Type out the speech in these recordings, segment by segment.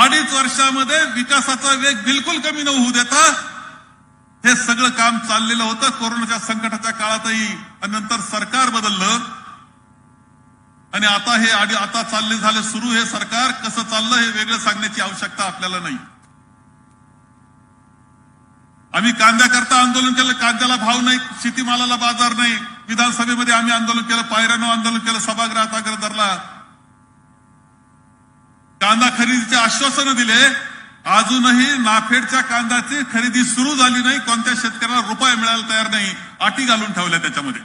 अडीच वर्षामध्ये विकासाचा वेग बिलकुल कमी न होऊ देता हे सगळं काम चाललेलं होतं. कोरोनाच्या संकटाच्या काळातही आणि नंतर सरकार बदललं. आणि आता हे आधी आता चालले झालं सुरू हे सरकार. कसं चाललं हे वेगळं सांगण्याची आवश्यकता आपल्याला नाही. आम्ही कांद्याकरता आंदोलन केलं. कांद्याला भाव नाही शेतीमालाला बाजार नाही. विधानसभेमध्ये आम्ही आंदोलन केलं पायऱ्यानं आंदोलन केलं सभागृहात आग्रह धरला. कांदा खरेदीचे आश्वासनं दिले. अजूनही नाफेडच्या कांद्याची खरेदी सुरू झाली नाही. कोणत्या शेतकऱ्याला रुपये मिळायला तयार नाही. अटी घालून ठेवल्या त्याच्यामध्ये.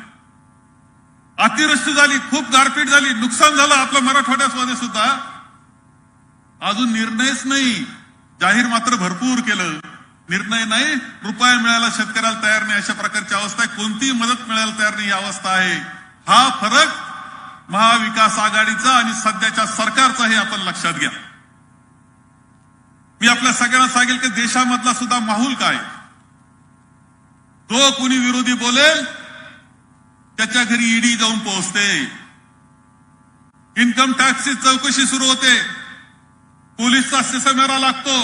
अतिवृष्टी झाली खूप गारपीट झाली नुकसान झालं आपलं मराठवाड्यामध्ये सुद्धा. अजून निर्णयच नाही. जाहीर मात्र भरपूर केलं. निर्णय नाही रुपये मिळायला शेतकऱ्याला तयार नाही अशा प्रकारची अवस्था आहे. कोणतीही मदत मिळायला तयार नाही ही अवस्था आहे. हा फरक महाविकास आघाडीचा आणि सध्याच्या सरकारचा हे आपण लक्षात घ्या. मी आपल्या सगळ्यांना सांगेल की देशामधला सुद्धा माहोल काय? जो कुणी विरोधी बोलेल त्याच्या घरी ईडी जाऊन पोहोचते. इन्कम टॅक्सची चौकशी सुरू होते. पोलीसचा सिसमेरा लागतो.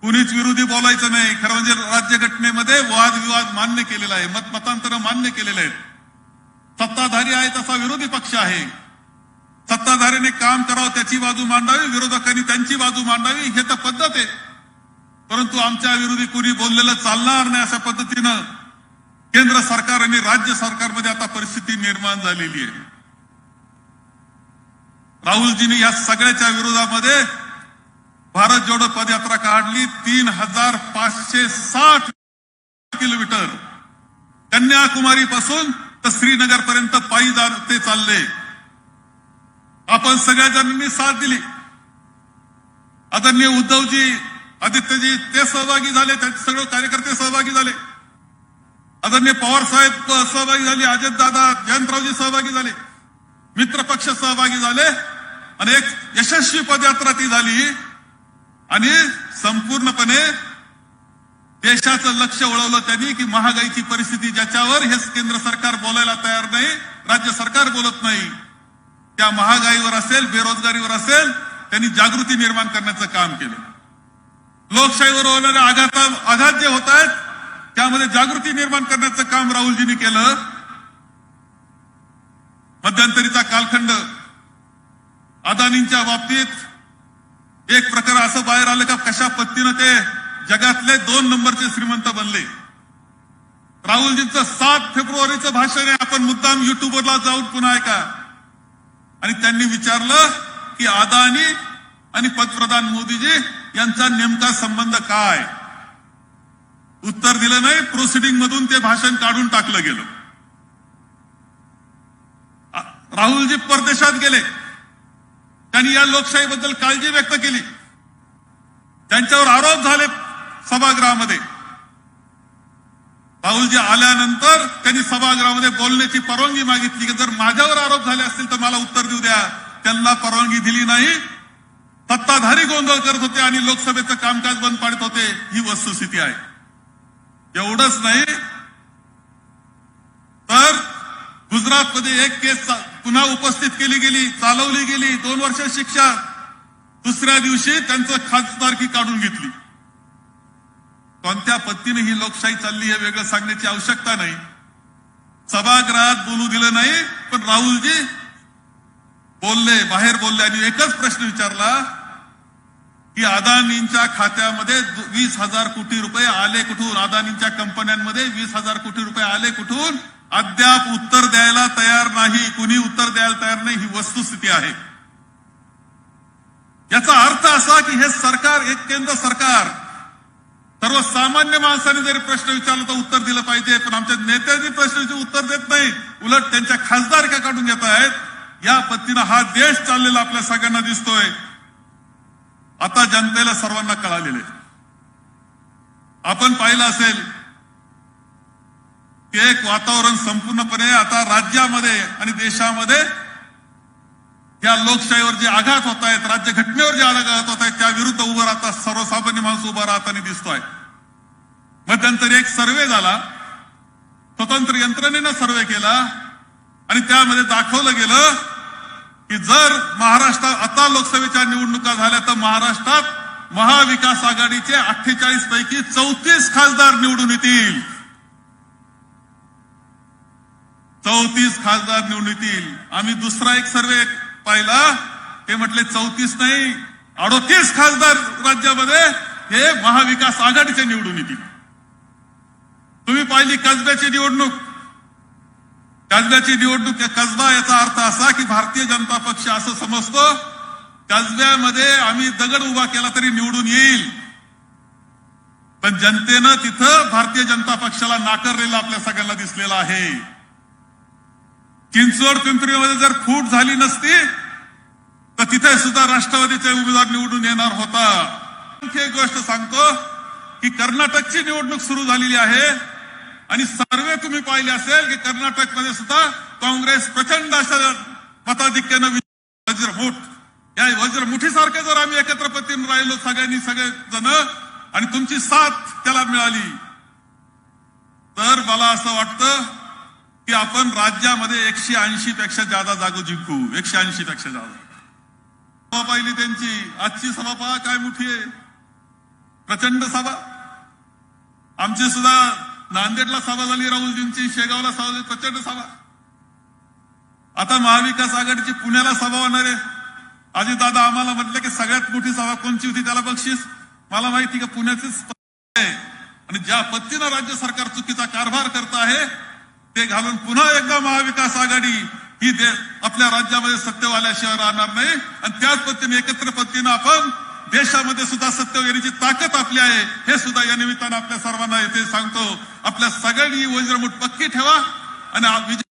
कुणीच विरोधी बोलायचं नाही. खरं म्हणजे राज्यघटनेमध्ये वादविवाद मान्य केलेला आहे. मतमतांतर मान्य केलेले आहेत. सत्ताधारी आहे तसा विरोधी पक्ष आहे. सत्ताधाऱ्याने काम करावं त्याची बाजू मांडावी विरोधकांनी त्यांची बाजू मांडावी हे तर पद्धत आहे. परंतु आमच्या विरोधी कुणी बोललेलं चालणार नाही अशा पद्धतीनं केंद्र सरकार आणि राज्य सरकारमध्ये आता परिस्थिती निर्माण झालेली आहे. राहुलजींनी या सगळ्याच्या विरोधामध्ये भारत जोडो पदयात्रा काढली तीन हजार पाचशे साठ किलोमीटर. कन्याकुमारी पासून तर श्रीनगर पर्यंत पायी जा- ते चालले. आपण सगळ्या जणांनी साथ दिली. आदरणीय उद्धवजी आदित्यजी ते सहभागी झाले त्यांचे सगळे कार्यकर्ते सहभागी झाले. आदरणीय पवार साहेब सहभागी झाले अजित दादा जयंतरावजी सहभागी झाले. मित्र पक्ष सहभागी झाले आणि एक यशस्वी पदयात्रा ती झाली. आणि संपूर्णपणे देशाचं लक्ष वळवलं त्यांनी की महागाईची परिस्थिती ज्याच्यावर हे केंद्र सरकार बोलायला तयार नाही राज्य सरकार बोलत नाही. त्या महागाईवर असेल बेरोजगारीवर असेल त्यांनी जागृती निर्माण करण्याचं काम केलं. लोकशाहीवर होणारे आघात आघात जे होत आहेत त्यामध्ये जागृती निर्माण करण्याचं काम राहुलजींनी केलं. मध्यंतरीचा कालखंड अदानींच्या बाबतीत एक प्रकार असं बाहेर आलं का कशा पद्धतीनं ते जगातले दोन नंबरचे श्रीमंत बनले. राहुलजींचं सात फेब्रुवारीचं भाषण आहे. आपण मुद्दाम युट्यूबवरला जाऊन पुन्हा ऐका. आणि त्यांनी विचारलं की अदानी आणि पंतप्रधान मोदीजी यांचा नेमका संबंध काय? उत्तर दिलं नाही. प्रोसिडिंग मधून ते भाषण काढून टाकलं गेलं. राहुलजी परदेशात गेले. त्यांनी या लोकशाहीबद्दल काळजी व्यक्त केली. त्यांच्यावर आरोप झाले. सभागृहामध्ये. राहुलजी आल्यानंतर त्यांनी सभागृहामध्ये बोलण्याची परवानगी मागितली की जर माझ्यावर आरोप झाले असतील तर मला उत्तर देऊ द्या. त्यांना परवानगी दिली नाही. सत्ताधारी गोंधळ करत होते आणि लोकसभेचं कामकाज बंद पाडत होते. ही वस्तुस्थिती आहे. एवढंच नाही. तर गुजरातमध्ये एक केस पुन्हा उपस्थित केली गेली चालवली गेली. दोन वर्ष शिक्षा. दुसऱ्या दिवशी त्यांचं खासदारकी काढून घेतली. कोणत्या पद्धतीने ही लोकशाही चालली हे वेगळं सांगण्याची आवश्यकता नाही. सभागृहात बोलू दिलं नाही पण राहुलजी बोलले बाहेर बोलले आणि एकच प्रश्न विचारला की अदानींच्या खात्यामध्ये वीस हजार कोटी रुपये आले कुठून? अदानींच्या कंपन्यांमध्ये वीस हजार कोटी रुपये आले कुठून? अद्याप उत्तर द्यायला तयार नाही. कुणी उत्तर द्यायला तयार नाही? ही वस्तुस्थिती आहे. याचा अर्थ असा की हे सरकार एक केंद्र सरकार सर्वसामान्य माणसाने जरी प्रश्न विचारला तर उत्तर दिलं पाहिजे पण आमच्या नेत्यांनी प्रश्नाचे उत्तर देत नाही. उलट त्यांच्या खासदारक्या काढून घेत आहेत? या पद्धतीनं हा देश चाललेला आपल्या सगळ्यांना दिसतोय. आता जनतेला सर्वांना कळालेले आपण पाहिलं असेल की एक वातावरण संपूर्णपणे आता राज्यामध्ये आणि देशामध्ये या लोकशाहीवर जे आघात होत आहेत राज्यघटनेवर जे आघात होत आहेत त्या विरुद्ध उभं राहता सर्वसामान्य माणूस उभा राहताना दिसतोय. मध्यंतरी एक सर्वे झाला. स्वतंत्र यंत्रणेनं सर्वे केला. आणि त्यामध्ये दाखवलं गेलं की जर महाराष्ट्रात आता लोकसभेच्या निवडणुका झाल्या तर महाराष्ट्रात महाविकास आघाडीचे अठ्ठेचाळीस पैकी चौतीस खासदार निवडून येतील. चौतीस खासदार निवडून येतील. आम्ही दुसरा एक सर्वे पाहिला. ते म्हटले चौतीस नाही अडोतीस खासदार राज्यामध्ये हे महाविकास आघाडीचे निवडून येतील. तुम्ही पाहिली कसब्याची निवडणूक? कसब्याची निवडणूक कसबा याचा अर्थ असा की भारतीय जनता पक्ष असं समजतो कसब्यामध्ये आम्ही दगड उभा केला तरी निवडून येईल. पण जनतेनं तिथं भारतीय जनता पक्षाला नाकारलेलं आपल्या सगळ्यांना दिसलेलं आहे. चिंचवड पिंपरीमध्ये जर फूट झाली नसती तर तिथे सुद्धा राष्ट्रवादीचे उमेदवार निवडून येणार होता. आणखी एक गोष्ट सांगतो की कर्नाटकची निवडणूक सुरू झालेली आहे. आणि सर्वे तुम्ही पाहिले असेल की कर्नाटकमध्ये सुद्धा काँग्रेस प्रचंड अशा मताधिक्यानं वज्रमुठ या वज्रमुठीसारखे जर आम्ही एकत्र पद्धतीने राहिलो सगळ्यांनी सगळे जण आणि तुमची साथ त्याला मिळाली तर मला असं वाटतं की आपण राज्यामध्ये एकशे ऐंशी पेक्षा जादा जागो जिंकू. एकशे ऐंशी पेक्षा जादा सभा पाहिली त्यांची. आजची सभा पहा काय मोठी आहे. प्रचंड सभा. आमची सुद्धा नांदेडला सभा झाली राहुलजींची शेगावला सभा झाली प्रचंड सभा. आता महाविकास आघाडीची पुण्याला सभा होणार आहे. अजित दादा आम्हाला म्हटलं की सगळ्यात मोठी सभा कोणची होती त्याला बक्षीस? मला माहिती का पुण्याचीच आहे. आणि ज्या पद्धतीनं राज्य सरकार चुकीचा कारभार करत आहे ते घालून पुन्हा एकदा महाविकास आघाडी ही आपल्या राज्यामध्ये सत्तेवाल्याशिवाय राहणार नाही. आणि त्याच पद्धतीने एकत्र पद्धतीनं आपण देशामध्ये सुद्धा सत्य ताकद आपली आहे. हे सुद्धा या निमित्तानं आपल्या सर्वांना येथे सांगतो. आपल्या सगळ्यांनी वज्रमुठ पक्की ठेवा. आणि विजय